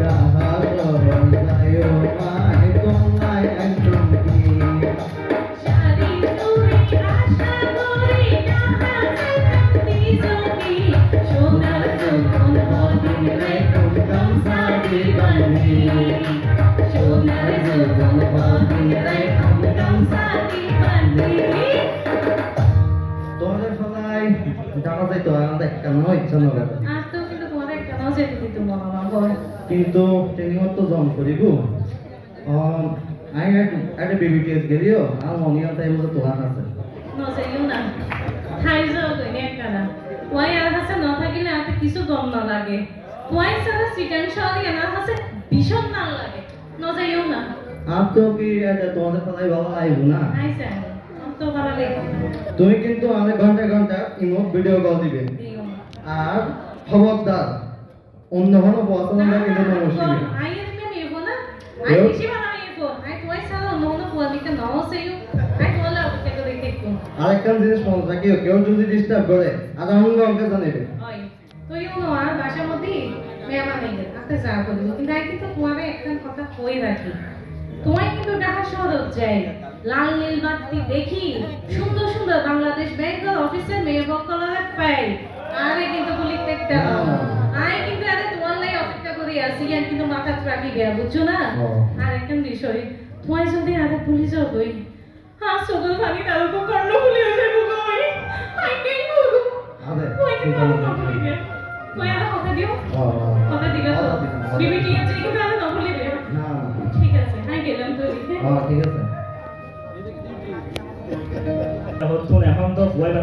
জানা যাইতো আমাদের কেন ইচ্ছা নগর আর তো কিন্তু তোমার একটা নজর দিত মনে হয় কিন্তু ট্রেনিং তো জম করিব আমি একটা বেবি টেস্ট গেলিও আর মনে হয় তাই তোমার আছে। নজরিও না। খাই যাও তো একখানা ওয়াই আর হাসে ন থাকিলে আর কিছু গম না লাগে ওয়াই সারা চিকেন শহরে না হাসে ভীষণ না লাগে। নজরিও না। আর তো কি এটা তোমাদের ভালো না? আইসে তুমি কিন্তু আমাদের ঘণ্টা ঘণ্টা ইমো ভিডিও কল দিবে। আর খবরদার অন্য কোনো পছন্দ কিন্তু না আই কেউ? বেশি ভালো নেব আই তোই সারা অন্য অন্য কোয়ালিটি নাও সেও আই তোলা ওকে তো দেখে একটু। আরেকটা জিনিস মনে রাখি কেউ যদি ডিস্টার্ব করে আধা ঘণ্টা আমাকে জানাবে ওই তুই উনো আর বাসার মধ্যে মেহমান যা করব কিন্তু আই কিন্তু তোমার একটা কথা কই রাখি। তোমায় কিন্তু ঢাকা শহর যাই। লাল নীল বাতি দেখি। সুন্দর সুন্দর বাংলাদেশ ব্যাংকের অফিসে মেয়ে বকলারে পাই। আরে কিন্তু পুলিশ দেখতে আই কিন্তু আরে তোমার লাই অপেক্ষা করি আছি আর কিন্তু মাথা রাখি গিয়া বুঝছ না? আর একটা বিষয় তোমায় যদি আরে পুলিশও কই হ্যাঁ সদর পানি তার উপর কর্ণ খুলে যাব কই আই কেন আরে তুই কিন্তু আমার কথা দিবে তুই আমার কথা দিও। কথা দিবে তো বিবি ঠিক আছে কিন্তু আমি না বলিবে না ঠিক আছে হ্যাঁ গেলাম তো হ্যাঁ ঠিক আছে। এখন তো ভয় বা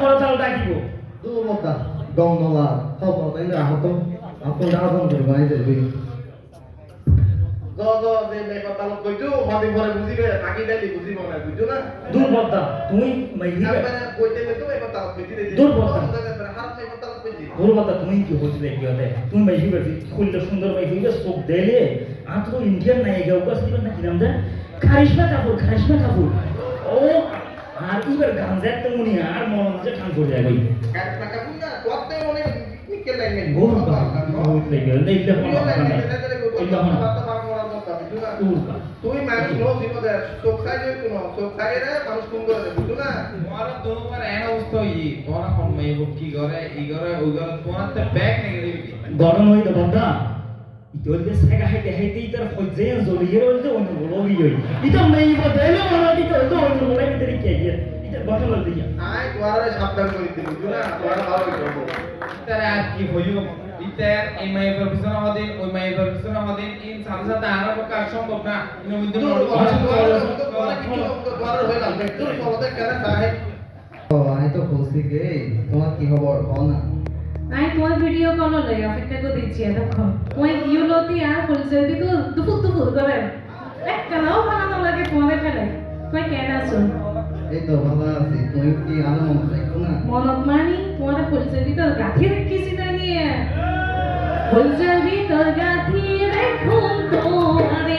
হরতাল ডাকিব দুর্বলতা গঙ্গলা সব তাই না? আহত আপন না বুঝছ না? দুর্বলতা তুমি কি হচ্ছে তুমি মাইহি করছি খুললে সুন্দর মাইহি চোখ দেলে আর তো ইন্ডিয়ান নাই গেও না কি নাম দে কারিশমা কাপুর কারিশমা কাপুর। আর এবার গাঞ্জা তো মুনি আর মন যে ঠান করে যায়। মনে তুই মানুষ নো সিনো দে চোখ সাই যে কোনো চোখ রে মানুষ কোন করে বুঝছ না? তোমার তোমার এন অবস্থা ই তোমার কোন মেয়ে কি করে ই করে ওই করে তোমার তো ব্যাগ গরম হইতে বদা ইতোলতে সাইকা হাইতে হাইতে ইতার ফজে জলিয়ে রইতে অন্য বড়ি হই ইতা মেই বদলে মনে দিতে তো অন্য বড়ি ভিতরে কে গিয়ে ইতা গঠন হল দিয়া আই তোমার সাবধান করে দিবি বুঝছ না তোমার ভালো করব তারা আর কি হইও ইতার এই মাই প্রফেশন আমাদের ওই মাই প্রফেশন আমাদের ইন সাথে সাথে আরও সম্ভব না ইন মধ্যে ও আমি তো খুশি গে তোমার কি খবর কও না আই তোমার ভিডিও কল লই অপেক্ষা করে দিচ্ছি এতক্ষণ তোমার ইউ লতি আর ফুলছে তো দুপুর দুপুর করে একটাও ভালো না লাগে তোমাদের ফেলে তুমি কেন আছো? এই তো ভালো আছি তুমি কি আনন্দ দেখো না মনত মানি তোমার ফুলছে ভিতর গাঁথি রেখেছি না নিয়ে ফুলছে ভিতর গাঁথি রেখুন তোমারে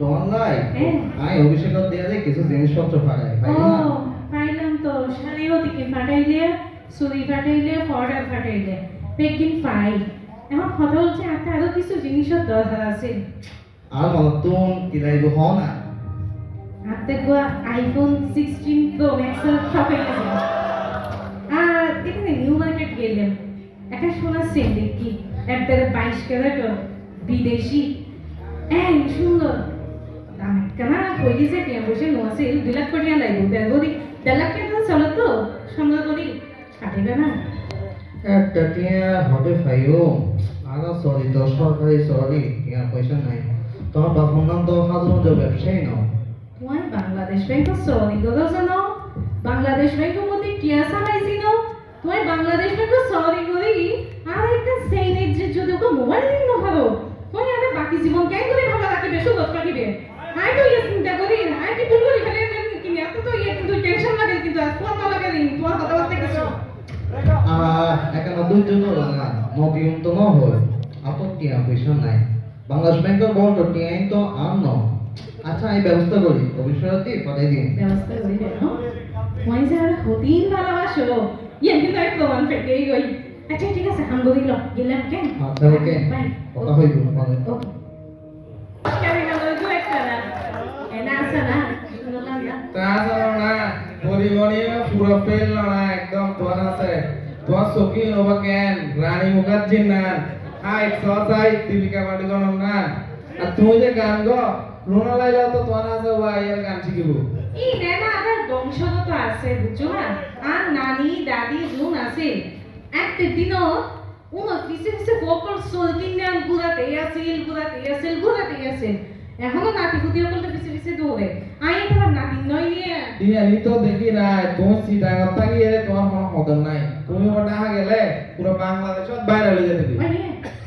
তোমার লাই। আই অভিষেকত দিয়ে কিছু জিনিসপত্র পাঠাই ও পাই না? পাইলাম তো শাড়িও দিকে ফাটাইলে চুরি ফাটাইলে ফর্ডার ফাটাইলে পেকিং পাই এখন কথা হচ্ছে একটা আরও কিছু জিনিসের দরকার আছে। আর নতুন কিনাইব হও না? হাতে গোয়া আইফোন সিক্সটিন প্রো ম্যাক্সের শপে গেছে আর এখানে নিউ মার্কেট গেলাম। একটা সোনার সেট দেখি একবারে বাইশ ক্যারেট বিদেশি। এই সুন্দর কেনা কইলি যে টিয়া বসে নোয়াছে দুই লাখ কোটি লাগবে দেড় কোটি দেড় লাখ টাকা চলো তো সুন্দর করি কাটিবে না। একটা টিয়া হবে ফাইও আর সরি তো সরকারি সরি টিয়া পয়সা নাই। তোমার নাম তো সাধারণ ব্যবসায়ী নাও। তোমার বাংলাদেশ ব্যাংক সরি গো জানো বাংলাদেশ ব্যাংকের মধ্যে টিয়া তোমার বাংলাদেশ ব্যাংক সরি করি আর একটা সেইনের যে যদি ওকে মোবাইল আরে বাকি জীবন কেন করে ভালো রাখিবে সুগত রাখিবে আই তো ইয়ে চিন্তা করি আই কি ভুল করি ফেলে কিনে এত তো ইয়ে কিন্তু টেনশন লাগে কিন্তু আর তোমার না লাগে দিন তোমার কথাবার্তা কিছু। এখানে না তো ন হয় পয়সা নাই। বাংলাদেশ ব্যাংকের বড় টিয়াই তো আর ন। আচ্ছা আমি ব্যবস্থা করি অভিষেকতে পাঠাই দিন। ব্যবস্থা করি কেন হতিন ভালোবাসো ইয়ে কিন্তু এক প্রমাণ পেটেই গই। আচ্ছা ঠিক আছে হাম গদিল গেলাম কেন? আচ্ছা ওকে বাই। কথা হইব পরে ওকে। একটা না না না না না একদম তোর আছে। তোর চকি নব কেন? রানী মুখার্জির নান আই সসাই দীপিকা পাডুকোন না আর তুমি যে গান গো, রোনা লাইলা তো তোর আছে ভাই, এর গান শিখিব। এই নেনা আমার বংশগত আছে, বুঝছ না? আর নানি, দাদি জুন আছে। একটা দিনও উনো পিছে পিছে বকল চলতি নেন গুড়াতে আছিল গুড়াতে আছিল গুড়াতে আছিল এখনও নাতি ফুটি বলতে পিছে পিছে দৌড়ে আই তোমার নাতি নয় নিয়ে তুমি আমি তো দেখি নাই তুমি চিটাঙত থাকি এলে তোমার কোনো সদন নাই তুমি ওটা গেলে পুরো বাংলাদেশত বাইরে হয়ে যেতে মানে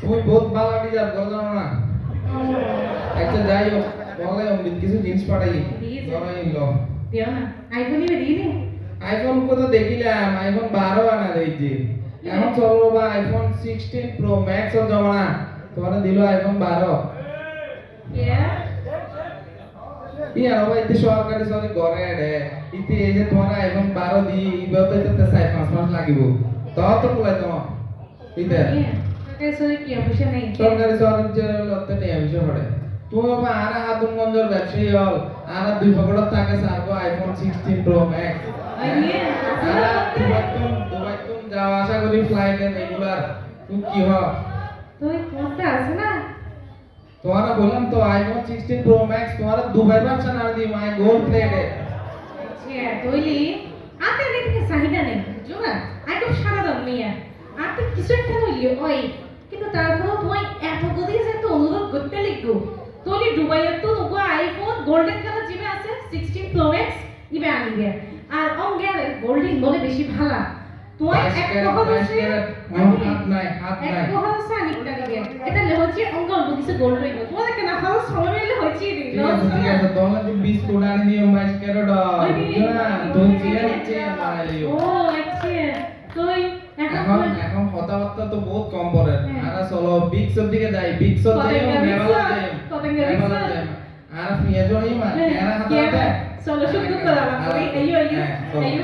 তুমি বহুত ভালো ডিজার্ভ করো জানো না আচ্ছা যাই হোক তাহলে অমৃত কিছু জিনিস পাঠাই। ধরো এই লো দিও না আইফোনই বেরিয়ে নে আইফোন কত দেখিলাম আইফোন বারো আনা দিয়েছি এখন চলবো বা আইফোন সিক্সটিন প্রো ম্যাক্স এর জমানা তোমার দিল আইফোন বারো। ইয়া ই আর ভাই ইতি সরকারি সরি ঘরে দে ইতি এই যে তোমার আইফোন বারো দি ইবে তো এটা চাই পাঁচ মাস লাগিব। তো তো বলে ইতে। কাকে সরে কি অবশ্য নেই? সরকারি সরকারি যে লতে নেই আমি পড়ে। তুমি বাবা আর হাতুন গঞ্জর ব্যবসায়ী হল। আর দুই পকেটত থাকে সারবো আইফোন সিক্সটিন প্রো ম্যাক্স আর দুবাই তুম তুম আসা করি ফ্লাইটে রেগুলার তুমি কি হ তুই কোনটা আছে না? তোমারা বললাম তো আইফোন সিক্সটিন প্রো ম্যাক্স তোমার দুবাই ভার্সন আর দি মাই গোল্ড প্লেটে আচ্ছা তৈলি আতে দেখতে চাহিদা নেই বুঝছ না? আই খুব সারা দাম মেয়া আতে কিছু একটা হইলি ওই কিন্তু তারপরেও তোমায় এত গদি যে তো অনুরোধ করতে লিখব তৈলি দুবাইয়ের তো নগো আইফোন গোল্ডেন কালার জিবে আছে সিক্সটিন প্রো ম্যাক্স ইবে আনি আর অঙ্গে গোল্ডেন বলে বেশি ভালা। এক হাত নাই, এক দিবে এটা অঙ্গ কিছু কেনা সময় ঠিক আছে আনি ও আচ্ছা। তুই এখন এখন এখন কথাবার্তা তো বহুত কম পড়ে। হ্যাঁ। আর চলো বিক্সর দিকে যাই। বিক্সর যাই কতঙ্গা নেভালা যাই। নেভালা যাই। আর পিয়াজ হই মা এরা হাতে চলো করা বাকি আইও আইও। আইও।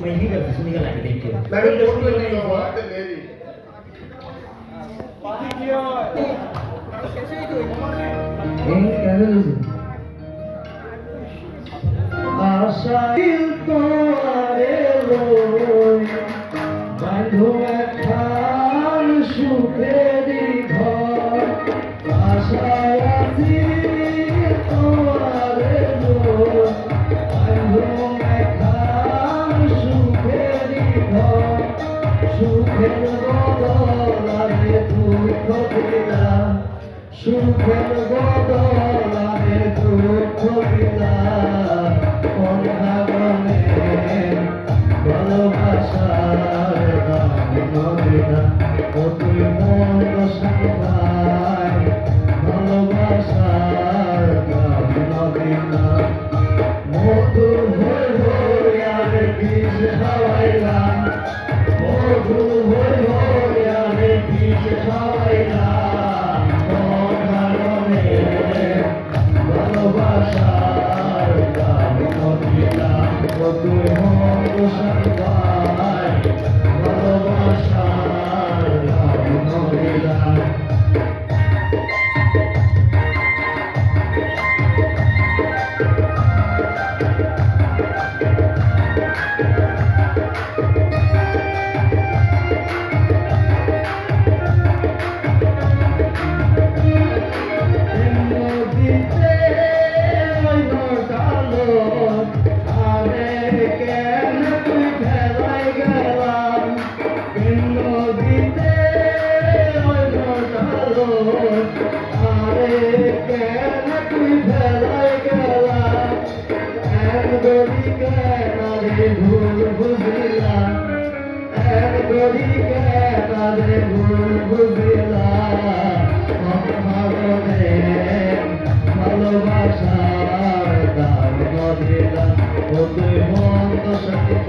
ওই মেহি ব্যবসা শুনি গেল আগে দেখতে ব্যাকুলেতে বলতে নেই বাবা মেরি এই কেন লুজি আশাইল তোরে সুখের গদর নামে দুঃখ বিনা কত ভালোবাসার দাম দিলাম ও তুই মন্দ সাথে